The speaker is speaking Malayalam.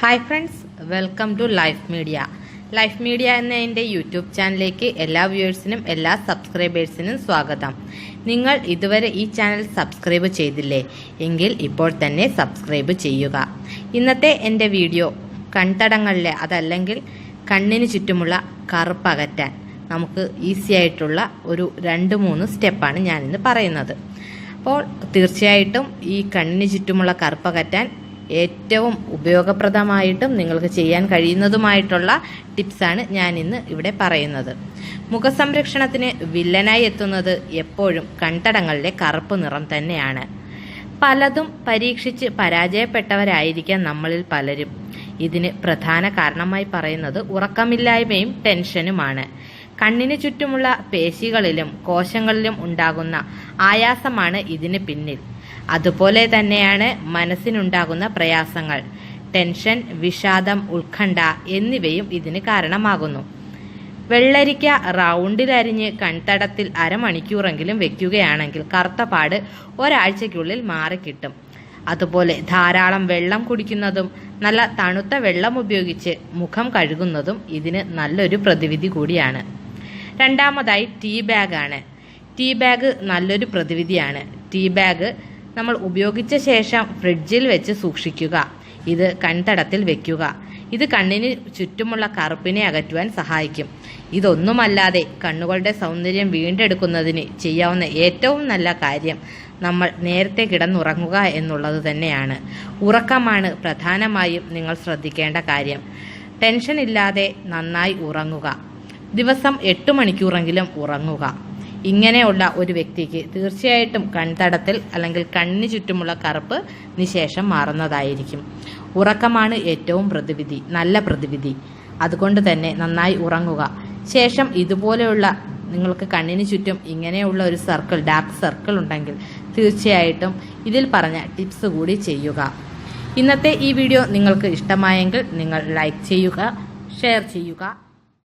Hi friends welcome to life media life media എന്ന എന്റെ യൂട്യൂബ് ചാനലിലേക്ക് എല്ലാ വ്യൂവേഴ്സിനും എല്ലാ സബ്സ്ക്രൈബേഴ്സിനും സ്വാഗതം. നിങ്ങൾ ഇതുവരെ ഈ ചാനൽ സബ്സ്ക്രൈബ് ചെയ്തില്ലേ? എങ്കിൽ ഇപ്പോൾ തന്നെ സബ്സ്ക്രൈബ് ചെയ്യുക. ഇന്നത്തെ എന്റെ വീഡിയോ കൺതടങ്ങളിലെ അതല്ലെങ്കിൽ കണ്ണിന് ചുറ്റുമുള്ള കറുപ്പകറ്റാൻ നമുക്ക് ഈസി ആയിട്ടുള്ള ഒരു രണ്ട് മൂന്ന് സ്റ്റെപ്പാണ് ഞാനിന്ന് പറയുന്നത്. അപ്പോൾ തീർച്ചയായിട്ടും ഈ കണ്ണിന് ചുറ്റുമുള്ള കറുപ്പകറ്റാൻ ഏറ്റവും ഉപയോഗപ്രദമായിട്ടും നിങ്ങൾക്ക് ചെയ്യാൻ കഴിയുന്നതുമായിട്ടുള്ള ടിപ്സാണ് ഞാൻ ഇന്ന് ഇവിടെ പറയുന്നത്. മുഖസംരക്ഷണത്തിന് വില്ലനായി എത്തുന്നത് എപ്പോഴും കൺതടങ്ങളിലെ കറുപ്പ് നിറം തന്നെയാണ്. പലതും പരീക്ഷിച്ച് പരാജയപ്പെട്ടവരായിരിക്കാം നമ്മളിൽ പലരും. ഇതിന് പ്രധാന കാരണമായി പറയുന്നത് ഉറക്കമില്ലായ്മയും ടെൻഷനുമാണ്. കണ്ണിന് ചുറ്റുമുള്ള പേശികളിലും കോശങ്ങളിലും ഉണ്ടാകുന്ന ആയാസമാണ് ഇതിന് പിന്നിൽ. അതുപോലെ തന്നെയാണ് മനസ്സിനുണ്ടാകുന്ന പ്രയാസങ്ങൾ. ടെൻഷൻ വിഷാദം ഉത്കണ്ഠ എന്നിവയും ഇതിന് കാരണമാകുന്നു. വെള്ളരിക്ക റൗണ്ടിലരിഞ്ഞ് കൺതടത്തിൽ അരമണിക്കൂറെങ്കിലും വെക്കുകയാണെങ്കിൽ കറുത്തപാട് ഒരാഴ്ചയ്ക്കുള്ളിൽ മാറിക്കിട്ടും. അതുപോലെ ധാരാളം വെള്ളം കുടിക്കുന്നതും നല്ല തണുത്ത വെള്ളം ഉപയോഗിച്ച് മുഖം കഴുകുന്നതും ഇതിന് നല്ലൊരു പ്രതിവിധി കൂടിയാണ്. രണ്ടാമതായി ടീ ബാഗാണ്. ടീ ബാഗ് നല്ലൊരു പ്രതിവിധിയാണ്. ടീ ബാഗ് നമ്മൾ ഉപയോഗിച്ച ശേഷം ഫ്രിഡ്ജിൽ വെച്ച് സൂക്ഷിക്കുക. ഇത് കൺതടത്തിൽ വെക്കുക. ഇത് കണ്ണിന് ചുറ്റുമുള്ള കറുപ്പിനെ അകറ്റുവാൻ സഹായിക്കും. ഇതൊന്നുമല്ലാതെ കണ്ണുകളുടെ സൗന്ദര്യം വീണ്ടെടുക്കുന്നതിന് ചെയ്യാവുന്ന ഏറ്റവും നല്ല കാര്യം നമ്മൾ നേരത്തെ കിടന്നുറങ്ങുക എന്നുള്ളത് തന്നെയാണ്. ഉറക്കമാണ് പ്രധാനമായും നിങ്ങൾ ശ്രദ്ധിക്കേണ്ട കാര്യം. ടെൻഷൻ ഇല്ലാതെ നന്നായി ഉറങ്ങുക. ദിവസം എട്ട് മണിക്കൂറെങ്കിലും ഉറങ്ങുക. ഇങ്ങനെയുള്ള ഒരു വ്യക്തിക്ക് തീർച്ചയായിട്ടും കൺതടത്തിൽ അല്ലെങ്കിൽ കണ്ണിന് ചുറ്റുമുള്ള കറുപ്പ് നിശേഷം മാറുന്നതായിരിക്കും. ഉറക്കമാണ് ഏറ്റവും പ്രതിവിധി നല്ല പ്രതിവിധി. അതുകൊണ്ട് തന്നെ നന്നായി ഉറങ്ങുക. ശേഷം ഇതുപോലെയുള്ള നിങ്ങൾക്ക് കണ്ണിന് ചുറ്റും ഇങ്ങനെയുള്ള ഒരു സർക്കിൾ ഡാർക്ക് സർക്കിൾ ഉണ്ടെങ്കിൽ തീർച്ചയായിട്ടും ഇതിൽ പറഞ്ഞ ടിപ്സ് കൂടി ചെയ്യുക. ഇന്നത്തെ ഈ വീഡിയോ നിങ്ങൾക്ക് ഇഷ്ടമായെങ്കിൽ നിങ്ങൾ ലൈക്ക് ചെയ്യുക ഷെയർ ചെയ്യുക.